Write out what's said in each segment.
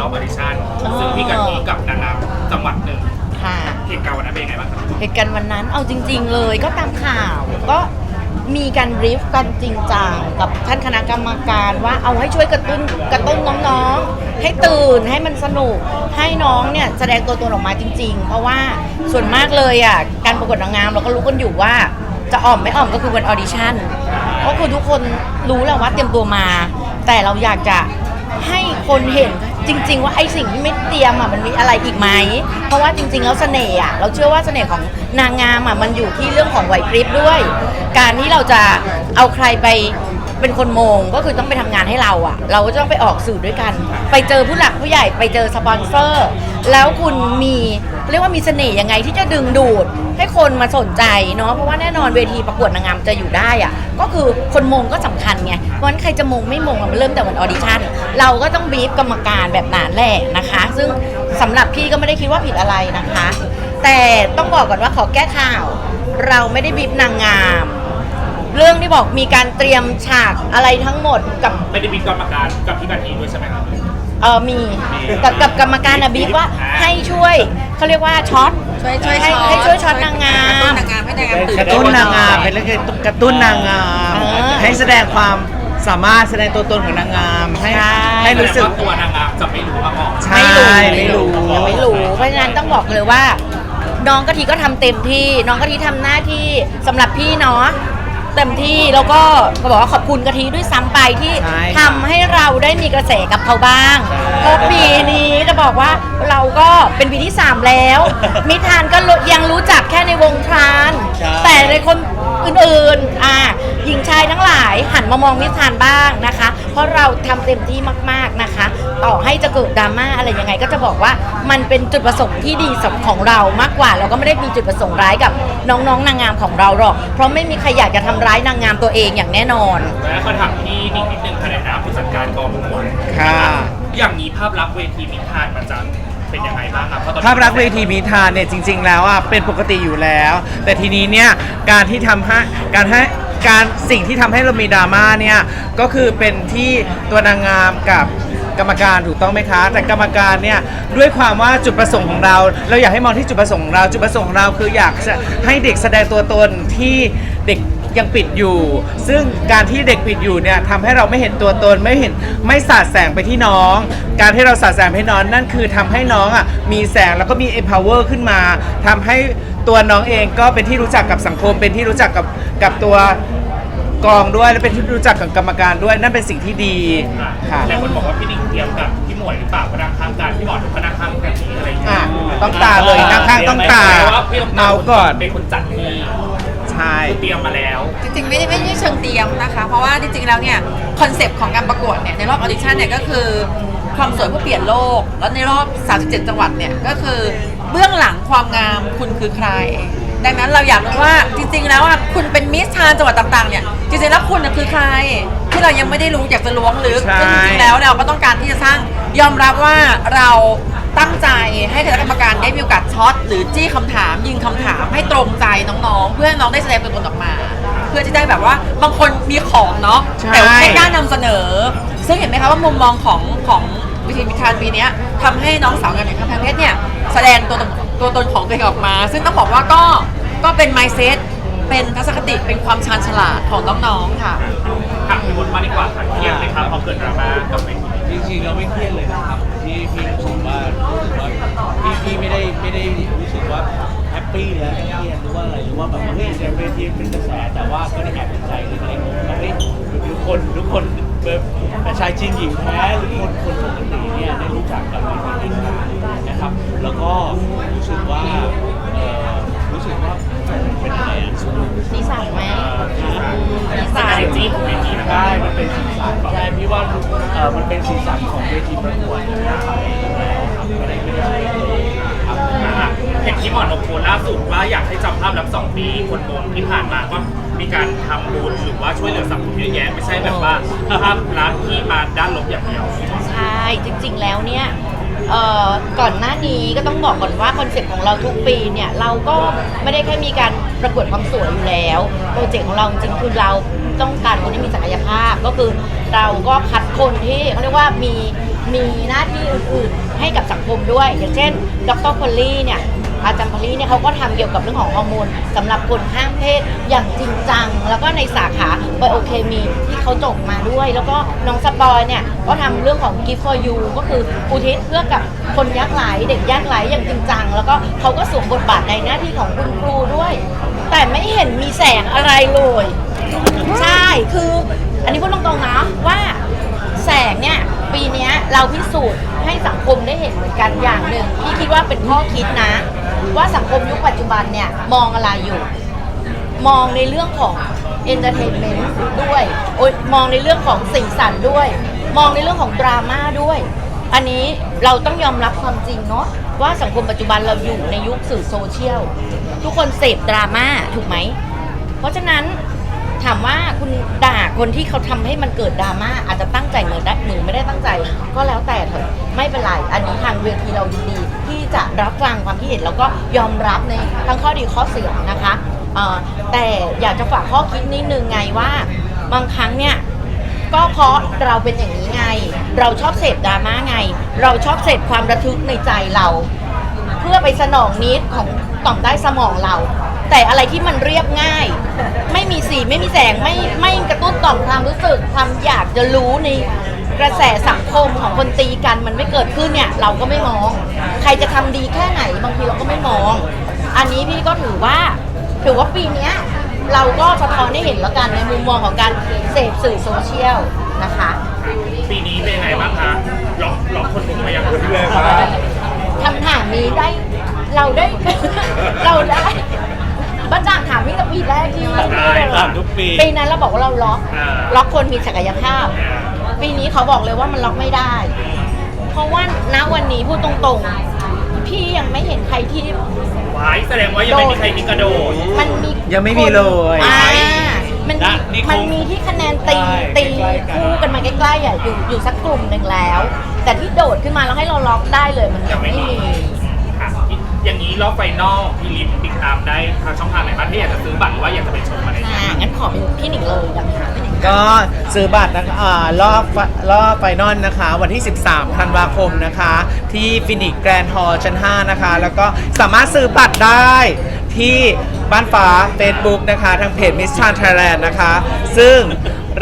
รอบออดิชั่นซึ่งพี่กะทิกับนางงามจังหวัดหนึ่งค่ะเหตุการณ์วันนั้นเป็นยังไงบ้างครับเหตุการณ์วันนั้นเอาจริง ๆ เลยก็ตามข่าวก็มีการบรีฟกันจริงจังกับท่านคณะกรรมการว่าเอาให้ช่วยกระตุ้นกระตุ้นน้องๆ ให้ตื่นให้มันสนุกให้น้องเนี่ยแสดงตัวตนออกมาจริง ๆ เพราะว่าส่วนมากเลยอะการประกวดนางงามเราก็รู้กันอยู่ว่าจะอ่อมไม่อ่อมก็คือวันออดิชั่นก็คือทุกคนรู้แล้วว่าเตรียมตัวมา แต่เราอยากจะให้คนเห็น จริง ๆ ว่าไอ้สิ่งที่ไม่เตรียมอะมันมีอะไรอีกไหม เพราะว่าจริง ๆ แล้วเสน่ห์อะเราเชื่อว่าเสน่ห์ของนางงามอะมันอยู่ที่เรื่องของไหวพริบด้วย การที่เราจะเอาใครไปเป็นคนมงก็คือต้องไปทำงานให้เราอะ เราก็จะต้องไปออกสื่อด้วยกัน ไปเจอผู้หลักผู้ใหญ่ไปเจอสปอนเซอร์ แล้วคุณมีเรียกว่ามีเสน่ห์ยังไงที่จะดึงดูดให้คนมาสนใจเนาะเพราะว่าแน่นอนเวทีประกวดนางงามจะอยู่ได้อะก็คือคนมงก็สำคัญไงเพราะฉะนั้นใครจะมงไม่มงมันเริ่มแต่วันออดิชั่นเราก็ต้องบีบกรรมการแบบนั้นแหละนะคะ ซึ่งสำหรับพี่ก็ไม่ได้คิดว่าผิดอะไรนะคะ แต่ต้องบอกก่อนว่าขอแก้ข่าว เราไม่ได้บีบนางงามเรื่องที่บอกมีการเตรียมฉากอะไรทั้งหมดกับไม่ได้มีกรรมการกับพี่กะทิด้วยใช่ไหมครับ เออมีกับกับกรรมการนะบีบว่าให้ช่วยเขาเรียกว่าช็อตช่วยช่วยให้ช็อตให้ช่วยช็อตนางงากระตุ้นมนางงามให้นางงามตื่นกระตุ้นนางงามเป็นเรื่องกระตุ้นนางงาม เออให้แสดงความสามารถแสดงตัวตนของนางงาม ให้ใช่ ให้รู้สึกแสดงว่าตัวนางงามจะไม่รู้มาก่อน ใช่ไม่รู้ไม่รู้ยังไม่รู้ เพราะฉะนั้นต้องบอกเลยว่า น้องกะทิก็ทำเต็มที่ น้องกะทิทำหน้าที่สำหรับพี่เนาะ เต็มที่แล้วก็ก็บอกว่าขอบคุณกะทิด้วยซ้ำไปที่ใช่ทำให้เราได้มีกระแสกับเขาบ้างเพราะปีนี้จะบอกว่าเราก็เป็นปีที่ 3 แล้ว มิทานก็ยังรู้จักแค่ในวงทราน ใช่ แต่ในคน อื่นๆ อ่าหญิงชายทั้งหลายหันมามองมิทานบ้างนะคะ เพราะเราทำเต็มที่มากๆนะคะ ต่อให้จะเกิดดราม่าอะไรยังไง ก็จะบอกว่ามันเป็นจุดประสงค์ที่ดีสำของเรามากกว่า เราก็ไม่ได้มีจุดประสงค์ร้ายกับน้องๆนางงามของเราหรอก เพราะไม่มีใครอยากจะทำร้ายนางงามตัวเองอย่างแน่นอนและเขาถามพี่นิกนิดนึงภายในฐานะผู้จัดการกองประกวดค่ะอย่างนี้ภาพลักษณ์เวทีมิทานมันจะ เป็นยังไงบ้างครับเพะตอนนี้ภาพลักษณ์เวทีมีทานเนี่ยจริง ๆ แล้วอะเป็นปกติอยู่แล้ว แต่ทีนี้เนี่ยการที่ทำให้การให้การสิ่งที่ทำให้เรามีดราม่าเนี่ยก็คือเป็นที่ตัวนางงามกับกรรมการถูกต้องไหมคะ แต่กรรมการเนี่ยด้วยความว่าจุดประสงค์ของเรา เราอยากให้มองที่จุดประสงค์ของเรา จุดประสงค์ของเราคืออยากจะให้เด็กแสดงตัวตนที่เด็ก ยังปิดอยู่ ซึ่งการที่เด็กปิดอยู่เนี่ยทำให้เราไม่เห็นตัวตนไม่เห็นไม่สาดแสงไปที่น้อง การที่เราสาดแสงให้น้องนั่นคือทำให้น้องอะมีแสงแล้วก็มี empower ขึ้นมาทำให้ตัวน้องเองก็เป็นที่รู้จักกับสังคม เป็นที่รู้จักกับกับตัวกองด้วยและเป็นที่รู้จักกับกรรมการด้วย นั่นเป็นสิ่งที่ดีค่ะหลายคนบอกว่าพี่นิกเตรียมกับพี่หมวยหรือเปล่าก็นั่งข้างกันพี่หมอหรือก็นั่งข้างกันนี้อะไรอย่างเงี้อะยต้องตาเลยนั่งข้างต้องตาเมาก่อนเป็นคนจัดที่ ใช่เตรียมมาแล้ว จริงๆไม่ได้ไม่ได้เชิงเตรียมนะคะ เพราะว่าจริงๆแล้วเนี่ยคอนเซปต์ของการประกวดเนี่ยในรอบออดิชั่นเนี่ยก็คือความสวยเพื่อเปลี่ยนโลก แล้วในรอบ 37 จังหวัดเนี่ยก็คือเบื้องหลังความงามคุณคือใคร ดังนั้นเราอยากรู้ว่าจริง ๆ แล้วอะคุณเป็นมิสทานจังหวัดต่างๆเนี่ยจริงๆแล้วคุณน่ะคือใคร ที่เรายังไม่ได้รู้อยากจะล้วงลึกใช่ ซึ่งจริงๆแล้วเราก็ต้องการที่จะสร้างยอมรับว่าเรา ตั้งใจให้คณะกรรมการได้มีโอกาสช็อต หรือจี้คำถามยิงคำถามให้ตรงใจน้องๆ เพื่อให้น้องได้แสดงตัวตนออกมา เพื่อที่ได้แบบว่าบางคนมีของเนาะใช่ แต่ว่าไม่กล้านำเสนอ ซึ่งเห็นไหมคะว่ามุมมองของของวิธีมิทานปีเนี้ยทำให้น้องสาวงานอย่างคำแพงเพชรเนี่ยแสดงตัวตนตัวตนของตัวเองออกมา ซึ่งต้องบอกว่าก็ก็เป็น mindset เป็นทัศนคติเป็นความชาญฉลาดของน้องๆค่ะ ถามพี่มดมาดีกว่าค่ะเครียดไหมครับพอเกิดดราม่ากับเวทีจริงๆเราไม่เครียดเลยนะครับที่พี่รู้สึกว่ารู้สึกว่าพี่พี่ไม่ได้ไม่ได้รู้สึกว่าแฮ ปี้และเครียดหรือว่าอะไรหรือว่าแบบเฮ้ยในเวทีเป็นกระแสแต่ว่าก็ได้แอบเป็นใจเล็กๆว่าเฮ้ยทุกคนทุกคนแบบชายจริงหญิงแท้หรือคนคนปกติเนี่ยได้รู้จักกัน มนกโพสต์ล่าสุดว่าอยากให้จำภาพลับสองปีคนมงที่ผ่านมาว่ามีการทำบุญหรือว่าช่วยเหลือสังคมเยอะแยะไม่ใช่แบบว่าภาพลักษณ์ที่มาด้านลบอย่างเดียว ใช่จริงๆแล้วเนี่ยเอ่อก่อนหน้านี้ก็ต้องบอกก่อนว่าคอนเซ็ปต์ของเราทุกปีเนี่ยเราก็ไม่ได้แค่มีการประกวดความสวยอยู่แล้วโปรเจกต์ของเราจริงๆคือเราต้องการคนที่มีศักยภาพก็คือเราก็คัดคนที่เขาเรียกว่ามีมีหน้าที่อื่นๆให้กับสังคมด้วย อย่างเช่นดรพอลลี่เนี่ย อาจารย์พอลลี่เนี่ยเขาก็ทำเกี่ยวกับเรื่องของฮอร์โมนสำหรับคนข้ามเพศอย่างจริงจัง แล้วก็ในสาขาไบโอเคมีที่เขาจบมาด้วย แล้วก็น้องสปอยเนี่ยก็ทำเรื่องของ Gift for You ก็คืออุทิศเพื่อกับคนยากไร้เด็กยากไร้อย่างจริงจัง แล้วก็เขาก็สวมบทบาทในหน้าที่ของคุณครูด้วย แต่ไม่เห็นมีแสงอะไรเลย ใช่คืออันนี้พูดตรงๆนะว่าแสงเนี่ย ปีเนี้ยเราพิสูจน์ให้สังคมได้เห็นเหมือนกันอย่างหนึ่งพี่คิดว่าเป็นข้อคิดนะ ว่าสังคมยุคปัจจุบันเนี่ยมองอะไรอยู่ มองในเรื่องของเอนเตอร์เทนเมนต์ด้วยโอยมองในเรื่องของสีสันด้วย มองในเรื่องของดราม่าด้วย อันนี้เราต้องยอมรับความจริงเนาะว่าสังคมปัจจุบันเราอยู่ในยุคสื่อโซเชียลทุกคนเสพดราม่าถูกไหม เพราะฉะนั้น ถามว่าคุณด่าคนที่เขาทำให้มันเกิดดราม่าอาจจะตั้งใจเหมือนได้หรือไม่ได้ตั้งใจ ก็แล้วแต่เถอะไม่เป็นไรอันนี้ทางเวทีเรายินดี ที่จะรับฟังความคิดเห็นแล้วก็ยอมรับในทั้งข้อดีข้อเสียนะคะแต่อยากจะฝากข้อคิดนิดนึงไงว่าบางครั้งเนี่ยก็เพราะเราเป็นอย่างนี้ไง เราชอบเสพดราม่าไง เราชอบเสพความระทึกในใจเรา เพื่อไปสนองนิดของต่อมใต้สมองเรา แต่อะไรที่มันเรียบง่าย ไม่มีสีไม่มีแสงไม่ไม่กระตุ้นต่อมความรู้สึกความอยากจะรู้ในกระแสสังคมของคนตีกันมันไม่เกิดขึ้นเนี่ย เราก็ไม่มอง ใครจะทำดีแค่ไหนบางทีเราก็ไม่มอง อันนี้พี่ก็ถือว่า ถือว่าปีเนี้ยเราก็สะท้อนให้เห็นแล้วกันในมุมมองของการเสพสื่อโซเชียลนะคะ ปีนี้เป็นยังไงบ้างคะล็อกล็อกคนผมมาอย่างเรื่อยคำถามนี้ได้เราได้ เราได้บ้าจ่างถามพี่ตะปีแรกที่ ถามทุก ปี ปีนั้นเราบอกว่าเราล็อกล็อกคนมีศักยภาพ ปีนี้เขาบอกเลยว่ามันล็อกไม่ได้ เพราะว่าณวันนี้พูดตรงๆ พี่ยังไม่เห็นใครที่วายแสดงว่ายังไม่มีใครมีกระโดด มันมียังไม่มีเลย อ่ามันนะมีนี่คงมันมีที่คะแนนตีใช่ตีใกล้ๆกัน คู่กันมาใกล้ๆอะอยู่อยู่สักกลุ่มหนึ่งแล้ว แต่ที่โดดขึ้นมาแล้วให้เราล็อกได้เลยมันยังไม่มีค่ะ อย่างนี้รอบไฟนอลพี่ลิฟติดตามได้ทางช่องทางไหนบ้างที่อยากจะซื้อบัตรหรือว่าอยากจะไปชมอะไรอ่างั้นขอเป็นพี่หนิงเลยนะคะพี่หนิงก็ซื้อบัตรนะคะอ่ารอบรอบไฟนอลนะคะ วันที่ 13 ธันวาคมนะคะ ที่ฟินิกแกรนด์ฮอลล์ชั้น 5 นะคะ แล้วก็สามารถซื้อบัตรได้ที่บ้านฟ้า Facebook นะคะ ทางเพจ Miss Chan Thailand นะคะ ซึ่ง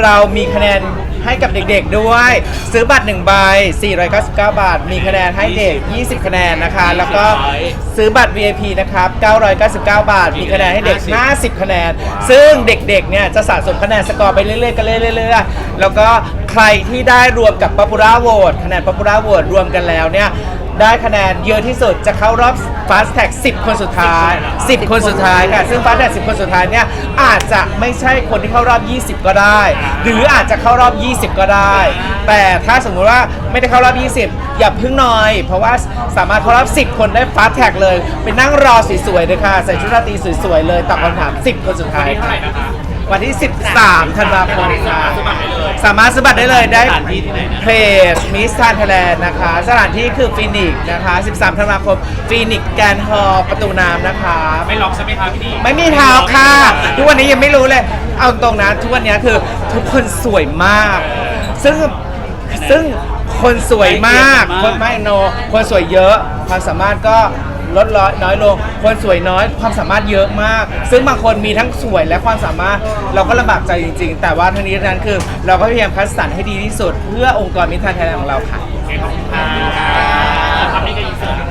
เรามีคะแนน ให้กับเด็กๆด้วย ซื้อบัตร1ใบ 499 บาท มีคะแนนให้เด็ก 20 คะแนนนะคะ แล้วก็ซื้อบัตร VIP นะครับ 999 บาท มีคะแนนให้เด็ก 50 คะแนน ซึ่งเด็กๆ เนี่ยจะสะสมคะแนนสกอร์ไปเรื่อยๆ กันเรื่อยๆ แล้วก็ใครที่ได้รวมกับ Popular Vote คะแนน Popular Vote รวมกันแล้วเนี่ย ได้คะแนนเยอะที่สุดจะเข้ารอบ Fast Tag 10 คนสุดท้าย 10 คนสุดท้ายค่ะ ซึ่ง Fast Tag 10 คนสุดท้ายเนี่ยอาจจะไม่ใช่คนที่เข้ารอบ 20 ก็ได้ หรืออาจจะเข้ารอบ 20 ก็ได้ แต่ถ้าสมมุติว่าไม่ได้เข้ารอบ 20 อย่าพึ่งน้อย เพราะว่าสามารถเข้ารอบ 10 คนได้ Fast Tag เลยไปนั่งรอสวยๆเลยค่ะ ใส่ชุดราตรีสวยๆเลยตอบคำถาม 10 คนสุดวัท้านยที่เท่าไหร่นะคะ วันที่ 13 ธันวาคมค่ะซื้อบัตรได้เลยสามารถซื้อบัตรได้เลยได้สถานที่ที่ไหนนะ เพจมิสทานไทยแลนด์นะคะ สถานที่คือฟินิกส์นะคะ 13 ธันวาคมฟินิกแกนฮอลประตูน้ำนะคะ ไม่ล็อกใช่ไหมคะพี่ดีไม่มีเท้าค่ะ ทุกวันนี้ยังไม่รู้เลย เอาตรงนะ ทุกวันนี้คือทุกคนสวยมาก ซึ่งซึ่งคนสวยมาก คนไม่โน คนสวยเยอะ ความสามารถก็ ลดร้อยน้อยลง คนสวยน้อยความสามารถเยอะมาก ซึ่งบางคนมีทั้งสวยและความสามารถเราก็ลำบากใจจริง ๆ แต่ว่าทั้งนี้นั้นคือ เราก็พยายามคัดสรรให้ดีที่สุด เพื่อองค์กรมิตรไทยแลนด์ของเราค่ะขอบคุณค่ะทำให้กันอีกสริ